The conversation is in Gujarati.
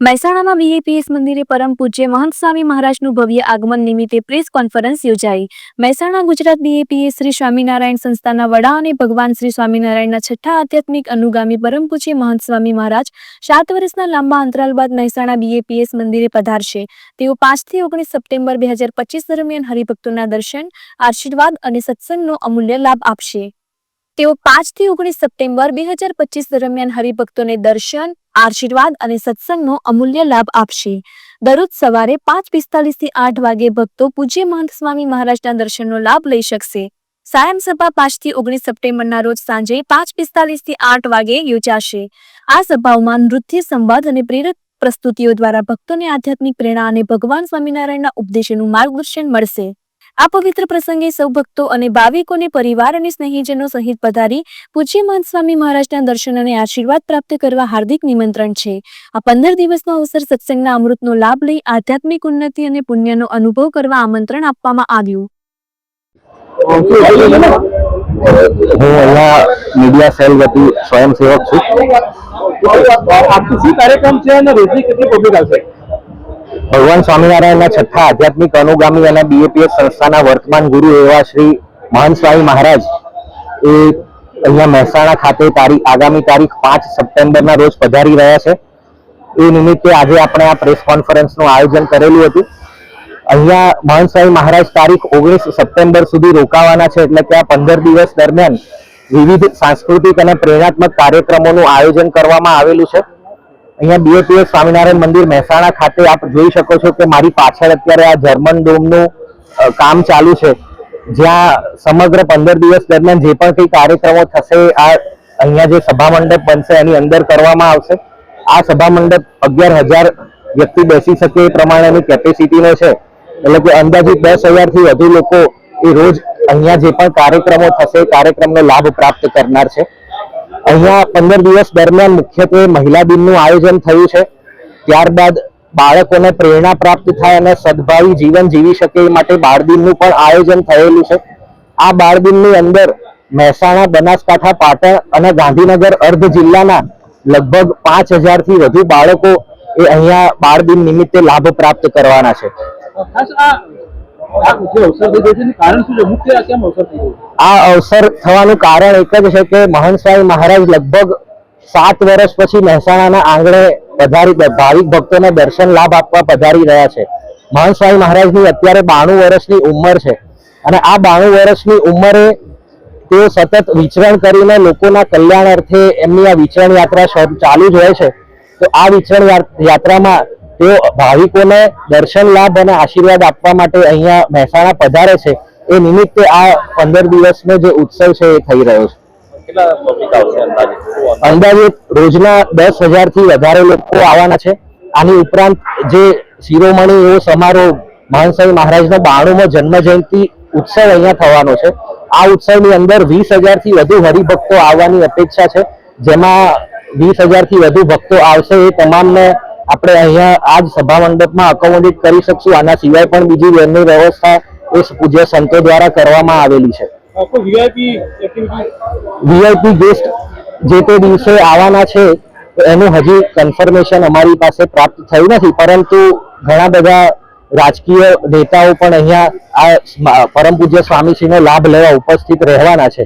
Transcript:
મહેસાણામાં વીએપીએસ મંદિરે પરમ પૂજ્ય મહંત સ્વામી મહારાજનું ભવ્ય આગમન નિમિત્તે પ્રેસ કોન્ફરન્સ યોજાઈ. મહેસાણા ગુજરાત બીએપીએસ શ્રી સ્વામિનારાયણ સંસ્થાના વડા અને ભગવાન શ્રી સ્વામિનારાયણના છઠ્ઠા આધ્યાત્મિક અનુગામી પરમ પૂજ્ય મહંત સ્વામી મહારાજ સાત વર્ષના લાંબા અંતરાલ બાદ મહેસાણા બીએપીએસ મંદિરે પધારશે. તેઓ પાંચથી ઓગણીસ સપ્ટેમ્બર બે હજાર પચીસ દરમિયાન હરિભક્તોના દર્શન, આશીર્વાદ અને સત્સંગનો અમૂલ્ય લાભ આપશે. તેઓ પાંચથી ઓગણીસ સપ્ટેમ્બર બે હજાર પચીસ દરમિયાન હરિભક્તોને દર્શન આશીર્વાદ અને સત્સંગનો અમૂલ્ય લાભ આપશે. દરરોજ સવારે પાંચ પિસ્તાલીસથી આઠ વાગે ભક્તો પૂજ્ય મહંત સ્વામી મહારાજના દર્શનનો લાભ લઈ શકશે. સાયમ સભા પાંચથી ઓગણીસ સપ્ટેમ્બરના રોજ સાંજે પાંચ પિસ્તાલીસથી આઠ વાગે યોજાશે. આ સભાઓમાં નૃત્ય, સંવાદ અને પ્રેરક પ્રસ્તુતિઓ દ્વારા ભક્તોને આધ્યાત્મિક પ્રેરણા અને ભગવાન સ્વામિનારાયણના ઉપદેશનું માર્ગદર્શન મળશે. આ પવિત્ર પ્રસંગે સૌ ભક્તો અને ભાવિકોને પરિવાર અને સ્નેહીજનો સહિત પધારી પૂજ્ય મહંત સ્વામી મહારાજના દર્શન અને આશીર્વાદ પ્રાપ્ત કરવા હાર્દિક નિમંત્રણ છે. આ પંદર દિવસનો અવસર સત્સંગના અમૃતનો લાભ લઈ આધ્યાત્મિક ઉન્નતિ અને પુણ્યનો અનુભવ કરવા આમંત્રણ આપવામાં આવ્યું. હું અહીંયા મીડિયા સેલ વતી સ્વયંસેવક છું. શું કાર્યક્રમ છે અને રોજની કેટલી પબ્લિક આવશે? ભગવાન સ્વામિનારાયણના છઠ્ઠા આધ્યાત્મિક અનુગામી અને બીએપીએસ સંસ્થાના વર્તમાન ગુરુ એવા શ્રી મહાન સ્વામી મહારાજ એ અહીંયા મહેસાણા ખાતે તારીખ, આગામી તારીખ પાંચ સપ્ટેમ્બરના રોજ પધારી રહ્યા છે. એ નિમિત્તે આજે આપણે આ પ્રેસ કોન્ફરન્સનું આયોજન કરેલું હતું. અહીંયા મહાન સ્વામી મહારાજ તારીખ ઓગણીસ સપ્ટેમ્બર સુધી રોકાવાના છે એટલે કે આ પંદર દિવસ દરમિયાન વિવિધ સાંસ્કૃતિક અને પ્રેરણાત્મક કાર્યક્રમોનું આયોજન કરવામાં આવેલું છે. અહીંયા બીએપીએસ સ્વામિનારાયણ મંદિર મહેસાણા ખાતે આપ જોઈ શકો છો કે મારી પાછળ અત્યારે આ જર્મન ડોમનું કામ ચાલુ છે. જ્યાં સમગ્ર પંદર દિવસ દરમિયાન જે પણ કંઈ કાર્યક્રમો થશે, આ અહીંયા જે સભા મંડપ બનશે એની અંદર કરવામાં આવશે. આ સભા મંડપ અગિયાર હજાર વ્યક્તિ બેસી શકે એ પ્રમાણેની કેપેસિટીનો છે. એટલે કે અંદાજિત દસ હજારથી વધુ લોકો એ રોજ અહીંયા જે પણ કાર્યક્રમો થશે કાર્યક્રમનો લાભ પ્રાપ્ત કરનાર છે. અહીંયા પંદર દિવસ દરમિયાન મુખ્યત્વે મહિલા દિનનું આયોજન થયું છે. ત્યારબાદ બાળકોને પ્રેરણા પ્રાપ્ત થાય અને સદભાવી જીવન જીવી શકે એ માટે બાળ દિનનું પણ આયોજન થયેલું છે. આ બાળ દિનની અંદર મહેસાણા, બનાસકાંઠા, પાટણ અને ગાંધીનગર અર્ધ જિલ્લાના લગભગ પાંચ હજારથી વધુ બાળકો એ અહીંયા બાળ દિન નિમિત્તે લાભ પ્રાપ્ત કરવાના છે. આ અવસર થવાનું કારણ એક જ છે કે મહાન સ્વામી મહારાજ લગભગ સાત વર્ષ પછી મહેસાણાના આંગણે પધારી, ભાવિક ભક્તોને દર્શન લાભ આપવા પધારી રહ્યા છે. મહંત સ્વામી મહારાજની અત્યારે બાણું વર્ષની ઉંમર છે અને આ બાણું વર્ષની ઉંમરે તેઓ સતત વિચરણ કરીને લોકોના કલ્યાણ અર્થે એમની આ વિચરણ યાત્રા ચાલુ જ હોય છે. તો આ વિચરણ યાત્રામાં તેઓ ભાવિકોને દર્શન લાભ અને આશીર્વાદ આપવા માટે અહીંયા મહેસાણા પધારે છે. એ નિમિત્તે આ પંદર દિવસનો જે ઉત્સવ છે એ થઈ રહ્યો છે. કેટલા પબ્લિક આવશે અંદાજે? અંદાજે રોજના દસ હજારથી વધારે લોકો આવવાના છે. આની ઉપરાંત જે શિરોમણી એવો સમારોહ મહાનસાઈ મહારાજનો બાણુમો જન્મ જયંતિ ઉત્સવ અહીંયા થવાનો છે. આ ઉત્સવની અંદર વીસ હજારથી વધુ હરિભક્તો આવવાની અપેક્ષા છે. જેમાં વીસ હજારથી વધુ ભક્તો આવશે એ તમામને આપણે અહીંયા આજ સભા મંડપમાં અકોમોડેટ કરી શકશું. આના સિવાય પણ બીજી વેરની વ્યવસ્થા એ પૂજ્ય સંતો દ્વારા કરવામાં આવેલી છે. વીઆઈપી ગેસ્ટ જે તે દિવસે આવવાના છે એનું હજી કન્ફર્મેશન અમારી પાસે પ્રાપ્ત થયું નથી. પરંતુ ઘણા બધા રાજકીય નેતાઓ પણ અહીંયા આ પરમ પૂજ્ય સ્વામીશ્રીનો લાભ લેવા ઉપસ્થિત રહેવાના છે.